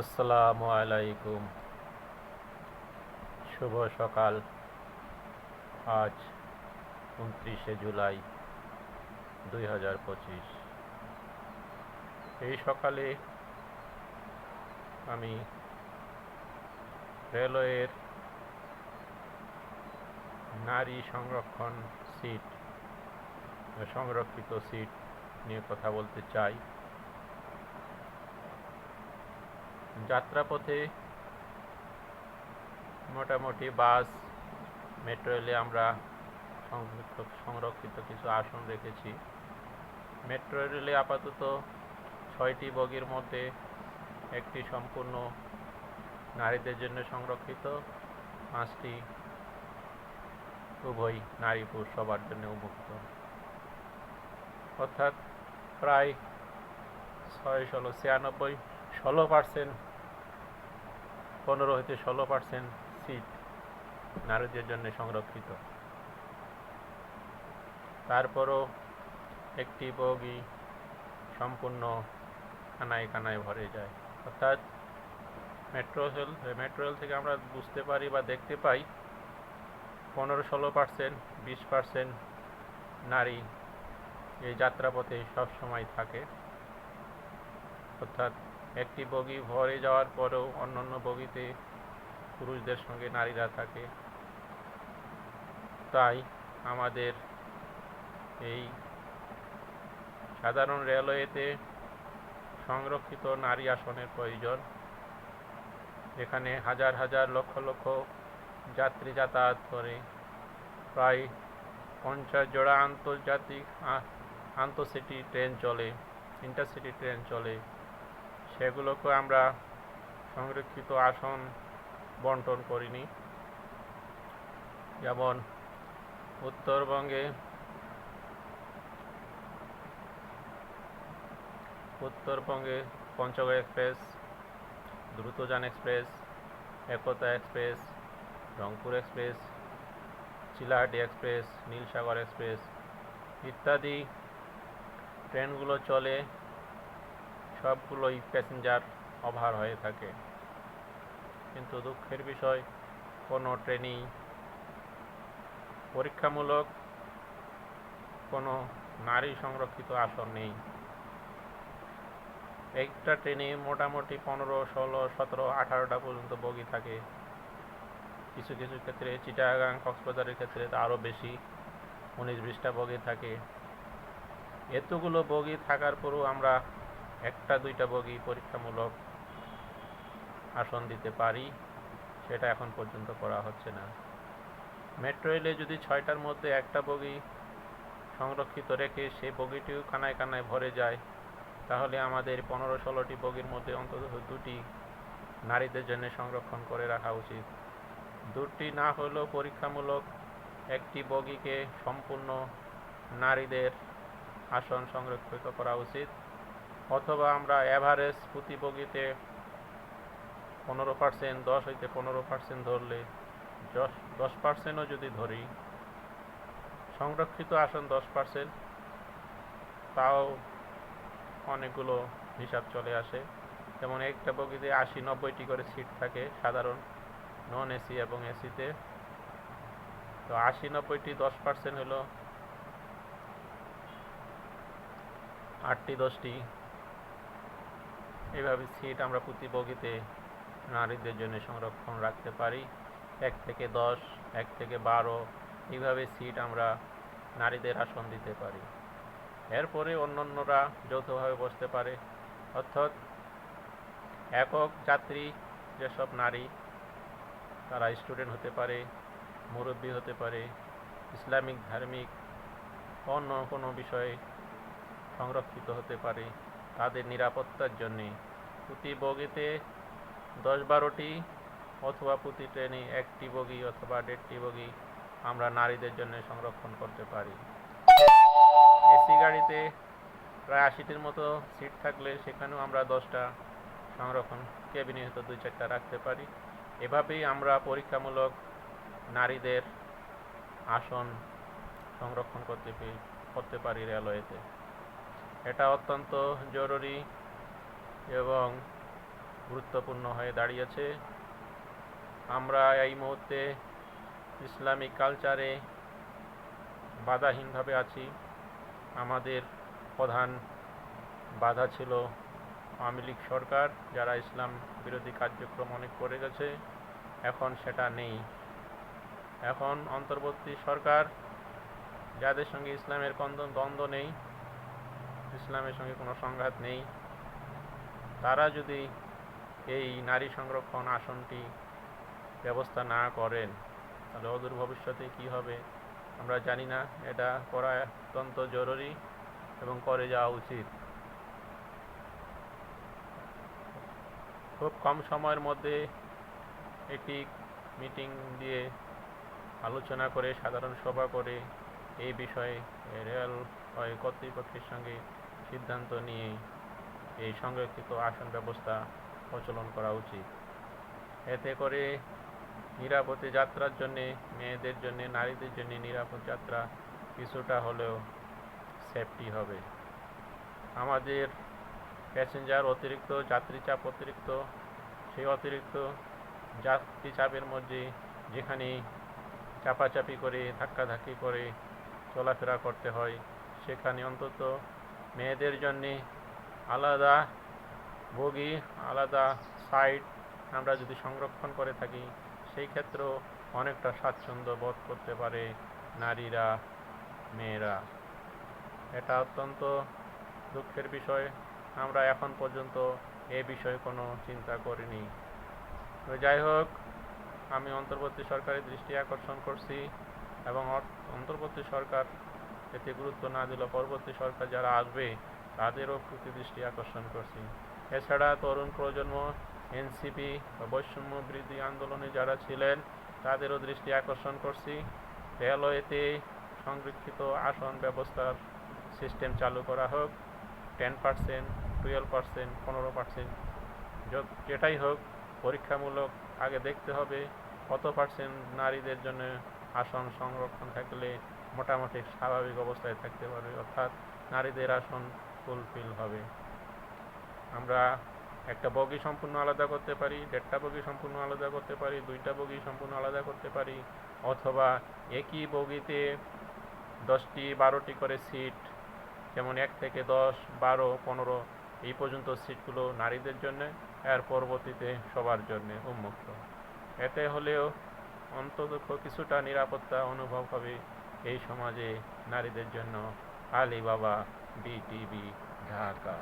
আসসালামু আলাইকুম। শুভ সকাল। আজ উনত্রিশে জুলাই দুই হাজার পঁচিশ। এই সকালে আমি রেলওয়ের নারী সংরক্ষণ সিট, সংরক্ষিত সিট নিয়ে কথা বলতে চাই। যাত্রাপথে মোটামুটি বাস মেট্রো রেলে আমরা সংরক্ষিত কিছু আসন রেখেছি। মেট্রো রেলে আপাতত ছয়টি বগির মধ্যে একটি সম্পূর্ণ নারীদের জন্য সংরক্ষিত, পাঁচটি উভয় নারী পুরুষ সবার জন্য উন্মুক্ত। অর্থাৎ প্রায় ছয় ষোলো ছিয়ানব্বই, ষোলো পার্সেন্ট পনেরো হইতে ষোলো পার্সেন্ট সিট নারীদের জন্য সংরক্ষিত। তারপরও একটি বগি সম্পূর্ণ কানায় কানায় ভরে যায়। অর্থাৎ মেট্রো রেল মেট্রো রেল থেকে আমরা বুঝতে পারি বা দেখতে পাই, পনেরো ষোলো পার্সেন্ট, বিশ পার্সেন্ট নারী এই যাত্রাপথে সবসময় থাকে। অর্থাৎ একটি বগি ভরে যাওয়ার পরেও অন্যান্য বগিতে পুরুষদের সঙ্গে নারীরা থাকে। তাই আমাদের এই সাধারণ রেলওয়েতে সংরক্ষিত নারী আসনের প্রয়োজন। এখানে হাজার হাজার লক্ষ লক্ষ যাত্রী যাতায়াত করে। প্রায় পঞ্চাশ জোড়া আন্তর্জাতিক আন্তঃসিটি ট্রেন চলে, ইন্টারসিটি ট্রেন চলে। সেগুলোকে আমরা সংরক্ষিত আসন বন্টন করিনি। যেমন উত্তরবঙ্গে উত্তরবঙ্গে Panchagarh express, Drutojan express, Ekota express, Rangpur express, Chilahati express, Nilsagar express ইত্যাদি ট্রেনগুলো চলে সবগুলোই প্যাসেঞ্জার অভার হয়ে থাকে। কিন্তু দুঃখের বিষয়, কোনো ট্রেনই পরীক্ষামূলক কোনো নারী সংরক্ষিত আসন নেই। একটা ট্রেনে মোটামুটি পনেরো, ষোলো, সতেরো, আঠারোটা পর্যন্ত বগি থাকে। কিছু কিছু ক্ষেত্রে চিটাগাং, কক্সবাজারের ক্ষেত্রে তো আরও বেশি, উনিশ, বিশটা বগি থাকে। এতগুলো বগি থাকার পরও আমরা একটা, দুইটা বগি পরীক্ষামূলক আসন দিতে পারি, সেটা এখন পর্যন্ত করা হচ্ছে না। মেট্রো রেলে যদি ছয়টার মধ্যে একটা বগি সংরক্ষিত রেখে সেই বগিটিও কানায় কানায় ভরে যায়, তাহলে আমাদের পনেরো, ষোলোটি বগির মধ্যে অন্তত দুটি নারীদের জন্য সংরক্ষণ করে রাখা উচিত। দুটি না হলেও পরীক্ষামূলক একটি বগিকে সম্পূর্ণ নারীদের আসন সংরক্ষিত করা উচিত। অথবা আমরা অ্যাভারেজ প্রতি বগিতে পনেরো পার্সেন্ট দশ হইতে পনেরো পার্সেন্ট ধরলে দশ দশ পার্সেন্টও যদি ধরি, সংরক্ষিত আসন দশ পার্সেন্ট তাও অনেকগুলো হিসাব চলে আসে। যেমন একটা বগিতে আশি, নব্বইটি করে সিট থাকে সাধারণ নন এসি এবং এসিতে তো। আশি, নব্বইটি, দশ পার্সেন্ট হলো আটটি, দশটি এইভাবে সিট আমরা প্রতি বগিতে নারীদের জন্য সংরক্ষণ রাখতে পারি। এক থেকে দশ, এক থেকে বারো এইভাবে সিট আমরা নারীদের আসন দিতে পারি। এরপরে অন্যান্যরা যৌথভাবে বসতে পারে। অর্থাৎ একক যাত্রী যেসব নারী, তারা স্টুডেন্ট হতে পারে, মুরব্বী হতে পারে, ইসলামিক, ধার্মিক, অন্য কোনো বিষয়ে সংরক্ষিত হতে পারে। তাদের নিরাপত্তার জন্যে। প্রতি বগিতে দশ বারোটি অথবা প্রতি ট্রেনে একটি বগি অথবা দেড়টি বগি আমরা নারীদের জন্য সংরক্ষণ করতে পারি। এসি গাড়িতে প্রায় আশিটির মতো সিট থাকলে সেখানেও আমরা দশটা সংরক্ষণ কেবিনে হয়তো দুই চারটা রাখতে পারি। এভাবেই আমরা পরীক্ষামূলক নারীদের আসন সংরক্ষণ করতে করতে পারি রেলওয়েতে। এটা অত্যন্ত জরুরি এবং গুরুত্বপূর্ণ হয়ে দাঁড়িয়েছে। আমরা এই মুহূর্তে ইসলামিক কালচারে বাধাহীনভাবে আছি। আমাদের প্রধান বাধা ছিল আওয়ামী লীগ সরকার, যারা ইসলাম বিরোধী কার্যক্রম অনেক করে গেছে। এখন সেটা নেই। এখন অন্তর্বর্তী সরকার, যাদের সঙ্গে ইসলামের কন্দ- দ্বন্দ্ব নেই ইসলামের সঙ্গে কোনো সংঘাত নেই। তারা যদি এই নারী সংরক্ষণ আসনটি ব্যবস্থা না করেন, তাহলে অদূর ভবিষ্যতে কি হবে? আমরা জানি না। এটা করা অত্যন্ত জরুরি এবং করে যাওয়া উচিত। খুব কম সময়ের মধ্যে একটি মিটিং দিয়ে আলোচনা করে, সাধারণ সভা করে এই বিষয়ে রেলওয়ে কর্তৃপক্ষের সঙ্গে সিদ্ধান্ত নিয়ে এই সংরক্ষিত আসন ব্যবস্থা প্রচলন করা উচিত। এতে করে নিরাপদে যাত্রার জন্যে, মেয়েদের জন্য, নারীদের জন্য নিরাপদ যাত্রা কিছুটা হলেও সেফটি হবে। আমাদের প্যাসেঞ্জার অতিরিক্ত যাত্রী চাপ অতিরিক্ত, সেই অতিরিক্ত যাত্রী চাপের মধ্যে যেখানে চাপাচাপি করে, ধাক্কাধাক্কি করে চলাফেরা করতে হয়, সেখানে অন্তত মেয়েদের জন্যে আলাদা বগি আলাদা সাইড আমরা যদি সংরক্ষণ করে থাকি, সেই ক্ষেত্রেও অনেকটা স্বাচ্ছন্দ্য বোধ করতে পারে নারীরা, মেয়েরা। এটা অত্যন্ত দুঃখের বিষয়। আমরা এখন পর্যন্ত এ বিষয়ে কোনো চিন্তা করিনি। তো যাই হোক, আমি অন্তর্বর্তী সরকারের দৃষ্টি আকর্ষণ করছি এবং অন্তর্বর্তী সরকার এতে গুরুত্ব না দিলে পরবর্তী সরকার যারা আসবে, তাদেরও প্রতি দৃষ্টি আকর্ষণ করছি। এছাড়া তরুণ প্রজন্ম, এনসিপি বা বৈষম্য বৃদ্ধি আন্দোলনে যারা ছিলেন, তাদেরও দৃষ্টি আকর্ষণ করছি। রেলওয়েতে সংরক্ষিত আসন ব্যবস্থার সিস্টেম চালু করা হোক, টেন পার্সেন্ট, টুয়েলভ পার্সেন্ট, পনেরো পার্সেন্ট যেটাই হোক, পরীক্ষামূলক আগে দেখতে হবে, কত পার্সেন্ট নারীদের জন্য আসন সংরক্ষণ থাকলে মোটামুটি স্বাভাবিক অবস্থায় থাকতে পারবে, অর্থাৎ নারীদের আসন ফুলফিল হবে। আমরা একটা বগি সম্পূর্ণ আলাদা করতে পারি, দেড়টা বগি সম্পূর্ণ আলাদা করতে পারি, দুইটা বগি সম্পূর্ণ আলাদা করতে পারি, অথবা একই বগিতে দশটি, বারোটি করে সিট, যেমন এক থেকে দশ, বারো, পনেরো, এই পর্যন্ত সিটগুলো নারীদের জন্য, এর পরবর্তীতে সবার জন্য উন্মুক্ত। এতে হলেও অন্তত কিছুটা নিরাপত্তা অনুভব হবে এই সমাজে নারীদের জন্য আলিবাবা বিটিভি ঢাকা।